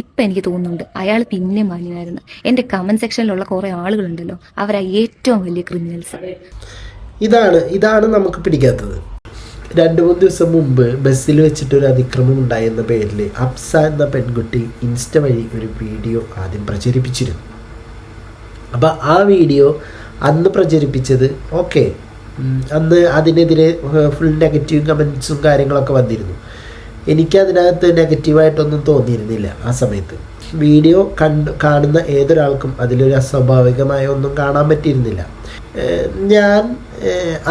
ഇപ്പം എനിക്ക് തോന്നുന്നുണ്ട് അയാൾ പിന്നെ മാന്യനായിരുന്നു എന്റെ കമന്റ് സെക്ഷനിലുള്ള കുറേ ആളുകളുണ്ടല്ലോ അവരാ ഏറ്റവും വലിയ ക്രിമിനൽസ് ഇതാണ് ഇതാണ് നമുക്ക് പിടിക്കാത്തത്. രണ്ട് മൂന്ന് ദിവസം മുമ്പ് ബസ്സിൽ വെച്ചിട്ട് ഒരു അതിക്രമം ഉണ്ടായെന്ന പേരിൽ അപ്സ എന്ന പെൺകുട്ടി ഇൻസ്റ്റ വഴി ഒരു വീഡിയോ ആദ്യം പ്രചരിപ്പിച്ചിരുന്നു. അപ്പോൾ ആ വീഡിയോ അന്ന് പ്രചരിപ്പിച്ചത് ഓക്കെ അന്ന് അതിനെതിരെ ഫുൾ നെഗറ്റീവ് കമൻസും കാര്യങ്ങളൊക്കെ വന്നിരുന്നു. എനിക്കതിനകത്ത് നെഗറ്റീവായിട്ടൊന്നും തോന്നിയിരുന്നില്ല ആ സമയത്ത്. വീഡിയോ കണ്ട് കാണുന്ന ഏതൊരാൾക്കും അതിലൊരു അസ്വാഭാവികമായ ഒന്നും കാണാൻ പറ്റിയിരുന്നില്ല. ഞാൻ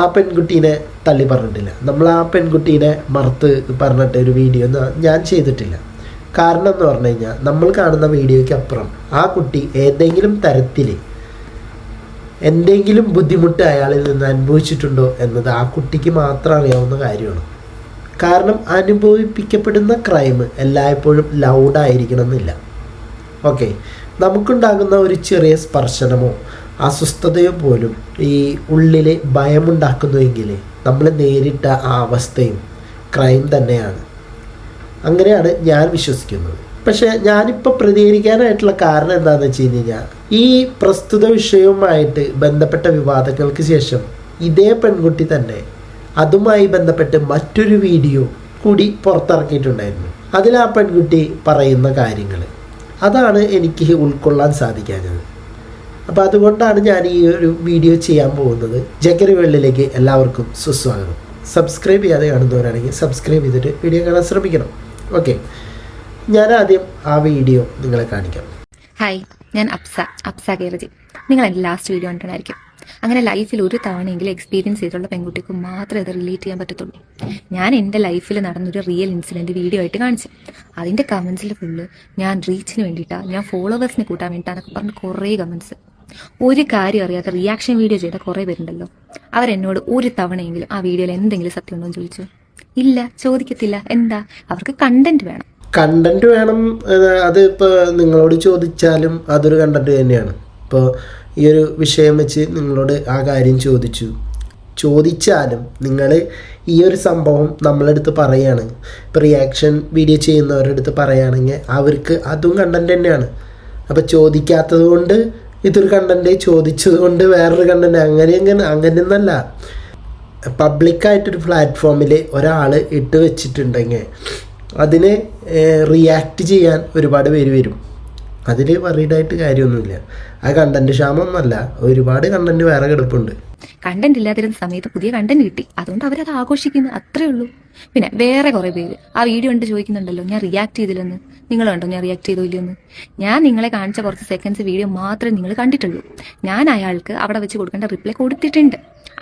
ആ പെൺകുട്ടീനെ തള്ളി പറഞ്ഞിട്ടില്ല. നമ്മൾ ആ പെൺകുട്ടീനെ മറുത്ത് പറഞ്ഞിട്ട് ഒരു വീഡിയോ ഞാൻ ചെയ്തിട്ടില്ല. കാരണം എന്ന് പറഞ്ഞു കഴിഞ്ഞാൽ നമ്മൾ കാണുന്ന വീഡിയോയ്ക്ക് അപ്പുറം ആ കുട്ടി ഏതെങ്കിലും തരത്തിൽ എന്തെങ്കിലും ബുദ്ധിമുട്ട് അയാളിൽ നിന്ന് അനുഭവിച്ചിട്ടുണ്ടോ എന്നത് ആ കുട്ടിക്ക് മാത്രം അറിയാവുന്ന കാര്യമാണ്. കാരണം അനുഭവിപ്പിക്കപ്പെടുന്ന ക്രൈം എല്ലായ്പ്പോഴും ലൗഡായിരിക്കണം എന്നില്ല ഓക്കെ നമുക്കുണ്ടാകുന്ന ഒരു ചെറിയ സ്പർശനമോ അസ്വസ്ഥതയോ പോലും ഈ ഉള്ളിലെ ഭയമുണ്ടാക്കുന്നുവെങ്കിൽ നമ്മൾ നേരിട്ട ആ അവസ്ഥയും ക്രൈം തന്നെയാണ്. അങ്ങനെയാണ് ഞാൻ വിശ്വസിക്കുന്നത്. പക്ഷേ ഞാനിപ്പോൾ പ്രതികരിക്കാനായിട്ടുള്ള കാരണം എന്താണെന്ന് വെച്ച് കഴിഞ്ഞ് കഴിഞ്ഞാൽ ഈ പ്രസ്തുത വിഷയവുമായിട്ട് ബന്ധപ്പെട്ട വിവാദങ്ങൾക്ക് ശേഷം ഇതേ പെൺകുട്ടി തന്നെ അതുമായി ബന്ധപ്പെട്ട് മറ്റൊരു വീഡിയോ കൂടി പുറത്തിറക്കിയിട്ടുണ്ടായിരുന്നു. അതിൽ ആ പെൺകുട്ടി പറയുന്ന കാര്യങ്ങൾ. അതാണ് എനിക്ക് ഉൾക്കൊള്ളാൻ സാധിക്കാഞ്ഞത്. അപ്പോൾ അതുകൊണ്ടാണ് ഞാൻ ഈ ഒരു വീഡിയോ ചെയ്യാൻ പോകുന്നത്. ജക്കറി വെള്ളിലേക്ക് എല്ലാവർക്കും സുസ്വാഗതം. സബ്സ്ക്രൈബ് ചെയ്യാതെ കാണുന്നവരാണെങ്കിൽ സബ്സ്ക്രൈബ് ചെയ്തിട്ട് വീഡിയോ കാണാൻ ശ്രമിക്കണം. ഓക്കെ ഞാൻ ആദ്യം ആ വീഡിയോ നിങ്ങളെ കാണിക്കാം. ഹായ് ഞാൻ അപ്സ. അപ്സ കേരജി. നിങ്ങൾ ലാസ്റ്റ് വീഡിയോ കണ്ടിട്ടുണ്ടായിരിക്കും. അങ്ങനെ ലൈഫിൽ ഒരു തവണയെങ്കിലും എക്സ്പീരിയൻസ് ചെയ്തിട്ടുള്ള പെൺകുട്ടിക്ക് മാത്രമേ ഇത് റിലേറ്റ് ചെയ്യാൻ പറ്റത്തുള്ളൂ. ഞാൻ എന്റെ ലൈഫിൽ നടന്നൊരു റിയൽ ഇൻസിഡന്റ് വീഡിയോ ആയിട്ട് കാണിച്ചു. അതിന്റെ കമൻസിൽ ഫുള്ള് ഞാൻ റീച്ചിന് വേണ്ടിയിട്ടാണ് ഞാൻ ഫോളോവേഴ്സിനെ കൂട്ടാൻ വേണ്ടിയിട്ടാണ് പറഞ്ഞ് കുറേ കമൻസ് ഒരു കാര്യം അറിയാത്ത റിയാക്ഷൻ വീഡിയോ ചെയ്ത കുറേ പേരുണ്ടല്ലോ. അവരെന്നോട് ഒരു തവണയെങ്കിലും ആ വീഡിയോയിൽ എന്തെങ്കിലും സത്യം ഉണ്ടോ എന്ന് ചോദിച്ചു. ഇല്ല ചോദിക്കത്തില്ല. എന്താ? അവർക്ക് കണ്ടന്റ് വേണം. കണ്ടന്റ് വേണം. അത് നിങ്ങളോട് ചോദിച്ചാലും അതൊരു കണ്ടന്റ് തന്നെയാണ്. ഇപ്പോൾ ഈ ഒരു വിഷയം വെച്ച് നിങ്ങളോട് ആ കാര്യം ചോദിച്ചു. ചോദിച്ചാലും നിങ്ങൾ ഈ ഒരു സംഭവം നമ്മളെടുത്ത് പറയുകയാണ് ഇപ്പോൾ റിയാക്ഷൻ വീഡിയോ ചെയ്യുന്നവരുടെ അടുത്ത് പറയുകയാണെങ്കിൽ അവർക്ക് അതും കണ്ടന്റ് തന്നെയാണ്. അപ്പോൾ ചോദിക്കാത്തത് കൊണ്ട് ഇതൊരു കണ്ടന്റ് ചോദിച്ചത് കൊണ്ട് വേറൊരു കണ്ടന്റ് അങ്ങനെ അങ്ങനെ അങ്ങനെ ഒന്നല്ല പബ്ലിക്കായിട്ടൊരു പ്ലാറ്റ്ഫോമിൽ ഒരാൾ ഇട്ട് വെച്ചിട്ടുണ്ടെങ്കിൽ അതിനെ റിയാക്ട് ചെയ്യാൻ ഒരുപാട് പേര് വരും. അതിൽ വറീഡായിട്ട് കാര്യമൊന്നുമില്ല. ആ കണ്ടന്റ് ക്ഷാമമൊന്നുമല്ല. ഒരുപാട് കണ്ടന്റ് വേറെ കിടപ്പുണ്ട്. കണ്ടന്റ് ഇല്ലാതിരുന്ന സമയത്ത് പുതിയ കണ്ടന്റ് കിട്ടി. അതുകൊണ്ട് അവരത് ആഘോഷിക്കുന്നു. അത്രേ ഉള്ളൂ. പിന്നെ വേറെ കുറെ പേര്. ആ വീഡിയോ കണ്ട് ചോദിക്കുന്നുണ്ടല്ലോ ഞാൻ റിയാക്ട് ചെയ്തില്ലെന്ന്? നിങ്ങൾ കണ്ടോ ഞാൻ റിയാക്ട് ചെയ്തോ ഇല്ലെന്ന് ഞാൻ നിങ്ങളെ കാണിച്ച കുറച്ച് സെക്കൻഡ്സ് വീഡിയോ മാത്രമേ നിങ്ങൾ കണ്ടിട്ടുള്ളൂ. ഞാൻ അയാൾക്ക് അവിടെ വെച്ച് കൊടുക്കേണ്ട റിപ്ലൈ കൊടുത്തിട്ടുണ്ട്.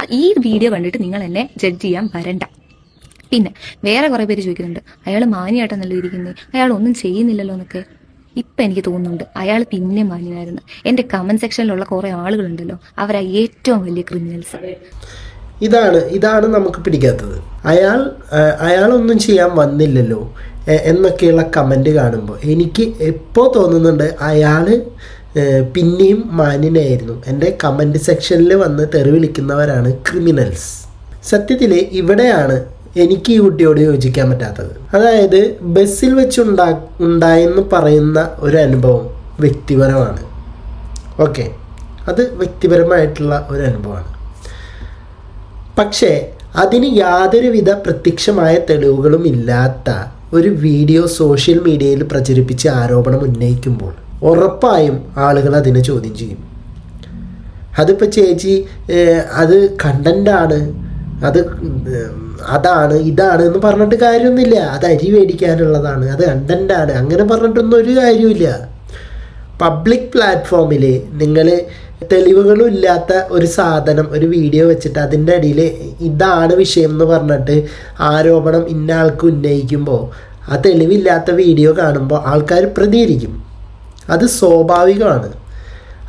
ഈ വീഡിയോ കണ്ടിട്ട് നിങ്ങൾ എന്നെ ജഡ്ജ് ചെയ്യാൻ വരണ്ട. പിന്നെ വേറെ കുറെ പേര് ചോദിക്കുന്നുണ്ട് അയാൾ മാനിയായിട്ടാണല്ലോ ഇരിക്കുന്നത് അയാൾ ഒന്നും ചെയ്യുന്നില്ലല്ലോ എന്നൊക്കെ. ഇപ്പം എനിക്ക് തോന്നുന്നുണ്ട് അയാൾ പിന്നെ മാന്യനായിരുന്നു. എന്റെ കമന്റ് സെക്ഷനിലുള്ള കുറേ ആളുകളുണ്ടല്ലോ അവരാ ഏറ്റവും വലിയ ക്രിമിനൽസ് ഇതാണ് ഇതാണ് നമുക്ക് പിടിക്കാത്തത്. അയാൾ അയാളൊന്നും ചെയ്യാൻ വന്നില്ലല്ലോ എന്നൊക്കെയുള്ള കമന്റ് കാണുമ്പോൾ എനിക്ക് എപ്പോൾ തോന്നുന്നുണ്ട് അയാൾ പിന്നെയും മാന്യനായിരുന്നു. എന്റെ കമന്റ് സെക്ഷനിൽ വന്ന് തെറി വിളിക്കുന്നവരാണ് ക്രിമിനൽസ് സത്യത്തിൽ ഇവിടെയാണ് എനിക്ക് ഈ കുട്ടിയോട് യോജിക്കാൻ പറ്റാത്തത്. അതായത് ബസ്സിൽ വെച്ചുണ്ടാ ഉണ്ടായെന്ന് പറയുന്ന ഒരു അനുഭവം വ്യക്തിപരമാണ്. ഓക്കെ. അത് വ്യക്തിപരമായിട്ടുള്ള ഒരു അനുഭവമാണ്. പക്ഷേ അതിന് യാതൊരുവിധ പ്രത്യക്ഷമായ തെളിവുകളും ഇല്ലാത്ത ഒരു വീഡിയോ സോഷ്യൽ മീഡിയയിൽ പ്രചരിപ്പിച്ച് ആരോപണം ഉന്നയിക്കുമ്പോൾ ഉറപ്പായും ആളുകൾ അതിനെ ചോദ്യം ചെയ്യും. അതിപ്പോൾ ചേച്ചി അത് കണ്ടന്റാണ് അത് അതാണ് ഇതാണ് എന്ന് പറഞ്ഞിട്ട് കാര്യമൊന്നുമില്ല. അത് അരി മേടിക്കാനുള്ളതാണ്. അത് കണ്ടന്റാണ് അങ്ങനെ പറഞ്ഞിട്ടൊന്നും ഒരു കാര്യമില്ല പബ്ലിക് പ്ലാറ്റ്ഫോമിൽ നിങ്ങൾ തെളിവുകളും ഇല്ലാത്ത ഒരു സാധനം ഒരു വീഡിയോ വെച്ചിട്ട് അതിന്റെ അടിയിൽ ഇതാണ് വിഷയം എന്ന് പറഞ്ഞിട്ട് ആരോപണം ഇന്ന ആൾക്ക് ഉന്നയിക്കുമ്പോൾ ആ തെളിവില്ലാത്ത വീഡിയോ കാണുമ്പോൾ ആൾക്കാർ പ്രതികരിക്കും. അത് സ്വാഭാവികമാണ്.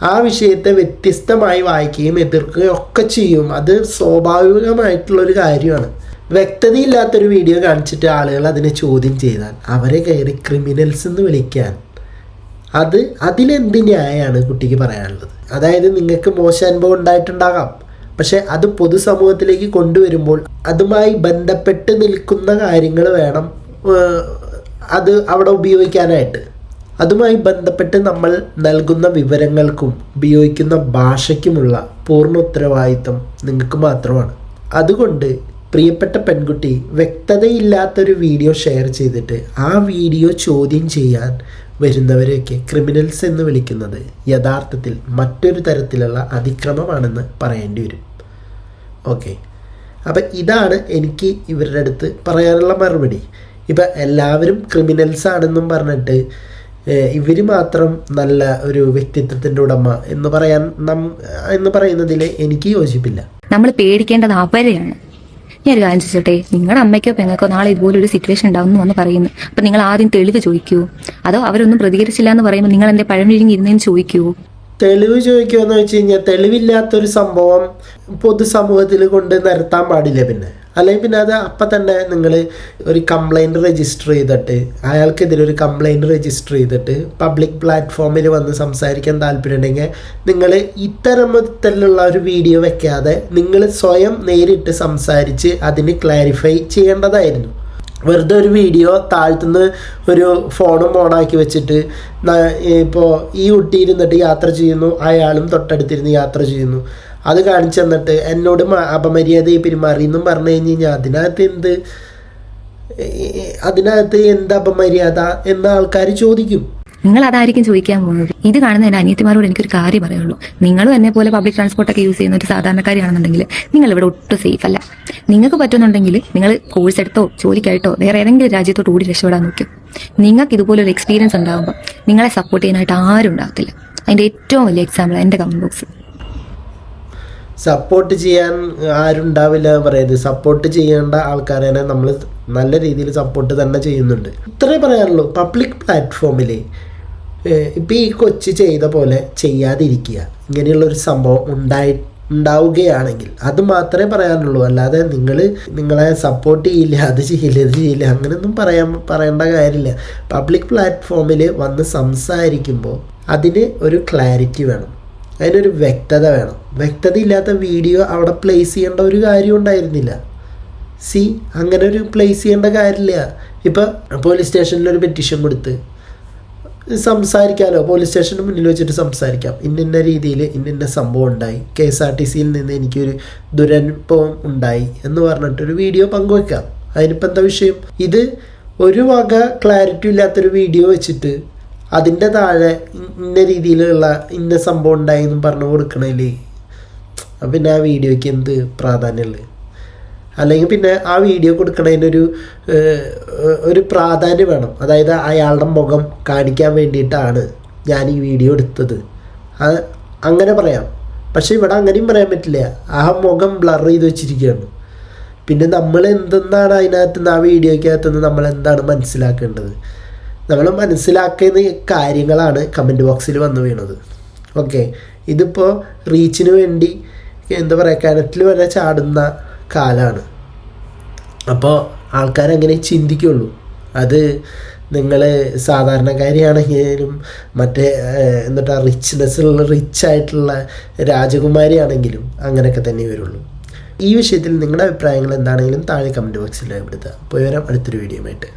ആ വിഷയത്തെ വ്യത്യസ്തമായി വായിക്കുകയും എതിർക്കുകയും ഒക്കെ ചെയ്യും. അത് സ്വാഭാവികമായിട്ടുള്ളൊരു കാര്യമാണ്. വ്യക്തതയില്ലാത്തൊരു വീഡിയോ കാണിച്ചിട്ട് ആളുകൾ അതിനെ ചോദ്യം ചെയ്താൽ അവരെ കയറി ക്രിമിനൽസ് എന്ന് വിളിക്കാൻ. അത് അതിലെന്ത് ന്യായമാണ് കുട്ടിക്ക് പറയാനുള്ളത്? അതായത് നിങ്ങൾക്ക് മോശം അനുഭവം ഉണ്ടായിട്ടുണ്ടാകാം. പക്ഷേ അത് പൊതുസമൂഹത്തിലേക്ക് കൊണ്ടുവരുമ്പോൾ അതുമായി ബന്ധപ്പെട്ട് നിൽക്കുന്ന കാര്യങ്ങൾ വേണം അത് അവിടെ ഉപയോഗിക്കാനായിട്ട്. അതുമായി ബന്ധപ്പെട്ട് നമ്മൾ നൽകുന്ന വിവരങ്ങൾക്കും ഉപയോഗിക്കുന്ന ഭാഷയ്ക്കുമുള്ള പൂർണ ഉത്തരവാദിത്തം നിങ്ങൾക്ക് മാത്രമാണ്. അതുകൊണ്ട് പ്രിയപ്പെട്ട പെൺകുട്ടി വ്യക്തതയില്ലാത്തൊരു വീഡിയോ ഷെയർ ചെയ്തിട്ട് ആ വീഡിയോ ചോദ്യം ചെയ്യാൻ വരുന്നവരെയൊക്കെ ക്രിമിനൽസ് എന്ന് വിളിക്കുന്നത് യഥാർത്ഥത്തിൽ മറ്റൊരു തരത്തിലുള്ള അതിക്രമമാണെന്ന് പറയേണ്ടി വരും. ഓക്കെ. അപ്പം ഇതാണ് എനിക്ക് ഇവരുടെ അടുത്ത് പറയാനുള്ള മറുപടി. ഇപ്പം എല്ലാവരും ക്രിമിനൽസ് ആണെന്നും പറഞ്ഞിട്ട് ഇവർ മാത്രം നല്ല ഒരു വ്യക്തിത്വത്തിന്റെ ഉടമ എന്ന് പറയാൻ നം എന്ന് പറയുന്നതിൽ എനിക്ക് യോജിപ്പില്ല. നമ്മൾ പേടിക്കേണ്ടത് അവരെയാണ്. ഞാൻ ഒരു കാര്യം ചോദിച്ചോട്ടെ? നിങ്ങളുടെ അമ്മയ്ക്കോ പെങ്ങൾക്കോ നാളെ ഇതുപോലെ ഒരു സിറ്റുവേഷൻ ഉണ്ടാവും എന്ന് പറയുന്നു. അപ്പൊ നിങ്ങൾ ആദ്യം തെളിവ് ചോദിക്കൂ. അതോ അവരൊന്നും പ്രതികരിച്ചില്ല എന്ന് പറയുമ്പോൾ നിങ്ങൾ എന്റെ പഴം ഇരുന്നേന്ന് ചോദിക്കുവോ തെളിവ് ചോദിക്കുമെന്ന് വെച്ച് കഴിഞ്ഞാൽ തെളിവില്ലാത്തൊരു സംഭവം പൊതുസമൂഹത്തിൽ കൊണ്ട് നിരത്താൻ പാടില്ല പിന്നെ. അല്ലെങ്കിൽ പിന്നെ അത് അപ്പം തന്നെ നിങ്ങൾ ഒരു കംപ്ലൈന്റ് രജിസ്റ്റർ ചെയ്തിട്ട് അയാൾക്കെതിരെ ഒരു കംപ്ലൈന്റ് രജിസ്റ്റർ ചെയ്തിട്ട് പബ്ലിക് പ്ലാറ്റ്ഫോമിൽ വന്ന് സംസാരിക്കാൻ താല്പര്യമുണ്ടെങ്കിൽ നിങ്ങൾ ഇത്തരത്തിലുള്ള ഒരു വീഡിയോ വെക്കാതെ നിങ്ങൾ സ്വയം നേരിട്ട് സംസാരിച്ച് അതിന് ക്ലാരിഫൈ ചെയ്യേണ്ടതായിരുന്നു. വെറുതെ ഒരു വീഡിയോ താഴ്ത്തുന്ന ഒരു ഫോണും ഓണാക്കി വെച്ചിട്ട് ഇപ്പോൾ ഈ കുട്ടി യാത്ര ചെയ്യുന്നു അയാളും തൊട്ടടുത്തിരുന്ന് യാത്ര ചെയ്യുന്നു. അത് കാണിച്ചു തന്നിട്ട് എന്നോട് അപമര്യാദയായി പെരുമാറി എന്നും പറഞ്ഞു കഴിഞ്ഞ് കഴിഞ്ഞാൽ അതിനകത്ത് എന്ത്? അതിനകത്ത് എന്ത് അപമര്യാദ എന്ന് ആൾക്കാർ ചോദിക്കും. നിങ്ങൾ അതായിരിക്കും ചോദിക്കാൻ പോകുന്നത് ഇത് കാണുന്ന എന്റെ അനിയത്തിമാരോട് എനിക്കൊരു കാര്യം പറയുള്ളൂ. നിങ്ങൾ എന്നെ പോലെ പബ്ലിക് ട്രാൻസ്പോർട്ടൊക്കെ യൂസ് ചെയ്യുന്ന ഒരു സാധാരണക്കാരിയാണെന്നുണ്ടെങ്കിൽ നിങ്ങൾ ഇവിടെ ഒട്ടും സേഫ് അല്ല. നിങ്ങൾക്ക് പറ്റുന്നുണ്ടെങ്കിൽ നിങ്ങൾ കോഴ്സ് എടുത്തോ ജോലിക്കായിട്ടോ വേറെ ഏതെങ്കിലും രാജ്യത്തോട്ട് ഓടി രക്ഷപ്പെടാൻ നോക്കും. നിങ്ങൾക്ക് ഇതുപോലൊരു എക്സ്പീരിയൻസ് ഉണ്ടാകുമ്പോൾ നിങ്ങളെ സപ്പോർട്ട് ചെയ്യാനായിട്ട് ആരും ഉണ്ടാകത്തില്ല അതിന്റെ ഏറ്റവും വലിയ എക്സാമ്പിൾ എന്റെ കമന്റ് ബോക്സ് സപ്പോർട്ട് ചെയ്യാൻ ആരുണ്ടാവില്ല എന്ന് പറയുന്നത്. സപ്പോർട്ട് ചെയ്യേണ്ട ആൾക്കാരെ നമ്മൾ നല്ല രീതിയിൽ സപ്പോർട്ട് തന്നെ ചെയ്യുന്നുണ്ട്. ഇത്രേ പറയാനുള്ളൂ. പബ്ലിക് പ്ലാറ്റ്ഫോമിൽ ഇപ്പം ഈ കൊച്ച് ചെയ്ത പോലെ ചെയ്യാതിരിക്കുക. ഇങ്ങനെയുള്ളൊരു സംഭവം ഉണ്ടായി ഉണ്ടാവുകയാണെങ്കിൽ അത് മാത്രമേ പറയാനുള്ളൂ. അല്ലാതെ നിങ്ങൾ നിങ്ങളെ സപ്പോർട്ട് ചെയ്യില്ല അത് ചെയ്യില്ല ഇത് ചെയ്യില്ല അങ്ങനെയൊന്നും പറയാൻ പറയേണ്ട കാര്യമില്ല. പബ്ലിക് പ്ലാറ്റ്ഫോമിൽ വന്ന് സംസാരിക്കുമ്പോൾ അതിന് ഒരു ക്ലാരിറ്റി വേണം. അതിനൊരു വ്യക്തത വേണം. വ്യക്തത ഇല്ലാത്ത വീഡിയോ അവിടെ പ്ലേസ് ചെയ്യേണ്ട ഒരു കാര്യം ഉണ്ടായിരുന്നില്ല. സി അങ്ങനെ ഒരു പ്ലേസ് ചെയ്യേണ്ട കാര്യമില്ല. ഇപ്പം പോലീസ് സ്റ്റേഷനിൽ ഒരു പെറ്റീഷൻ കൊടുത്ത് സംസാരിക്കാമല്ലോ പോലീസ് സ്റ്റേഷന് മുന്നിൽ വെച്ചിട്ട് സംസാരിക്കാം. ഇന്നിന്ന രീതിയിൽ ഇന്നിന്ന സംഭവം ഉണ്ടായി. കെ എസ് ആർ ടി സിയിൽ നിന്ന് എനിക്കൊരു ദുരനുഭവം ഉണ്ടായി എന്ന് പറഞ്ഞിട്ടൊരു വീഡിയോ പങ്കുവെക്കാം. അതിനിപ്പോൾ എന്താ വിഷയം? ഇത് ഒരു വക ക്ലാരിറ്റി ഇല്ലാത്തൊരു വീഡിയോ വെച്ചിട്ട് അതിന്റെ താഴെ ഇന്ന രീതിയിലുള്ള ഇന്ന സംഭവം ഉണ്ടായി എന്നും പറഞ്ഞു കൊടുക്കണേലേ. പിന്നെ ആ വീഡിയോയ്ക്ക് എന്ത് പ്രാധാന്യമുള്ളത്? അല്ലെങ്കിൽ പിന്നെ ആ വീഡിയോ കൊടുക്കണതിനൊരു ഒരു പ്രാധാന്യം വേണം. അതായത് അയാളുടെ മുഖം കാണിക്കാൻ വേണ്ടിയിട്ടാണ് ഞാൻ ഈ വീഡിയോ എടുത്തത്. അത് അങ്ങനെ പറയാം. പക്ഷെ ഇവിടെ അങ്ങനെയും പറയാൻ പറ്റില്ല. ആ മുഖം ബ്ലർ ചെയ്ത് വെച്ചിരിക്കുകയാണ്. പിന്നെ നമ്മൾ എന്തെന്നാണ് അതിനകത്ത് നിന്ന് ആ വീഡിയോയ്ക്കകത്ത് നിന്ന് നമ്മൾ എന്താണ് മനസ്സിലാക്കേണ്ടത്? നമ്മൾ മനസ്സിലാക്കുന്ന കാര്യങ്ങളാണ് കമന്റ് ബോക്സിൽ വന്നു വീണത്. ഓക്കെ ഇതിപ്പോൾ റീച്ചിന് വേണ്ടി എന്താ പറയുക കിണറ്റിൽ വരെ ചാടുന്ന കാലാണ്. അപ്പോൾ ആൾക്കാരങ്ങനെ ചിന്തിക്കുള്ളൂ. അത് നിങ്ങൾ സാധാരണക്കാരിയാണെങ്കിലും മറ്റേ റിച്ച്നെസ് റിച്ച്നെസ്സുള്ള റിച്ച് ആയിട്ടുള്ള രാജകുമാരിയാണെങ്കിലും അങ്ങനെയൊക്കെ തന്നെ വരുള്ളൂ. ഈ വിഷയത്തിൽ നിങ്ങളുടെ അഭിപ്രായങ്ങൾ എന്താണെങ്കിലും താഴെ കമന്റ് ബോക്സിൽ രേഖപ്പെടുത്തുക. പോയി വരാം അടുത്തൊരു വീഡിയോ ആയിട്ട്.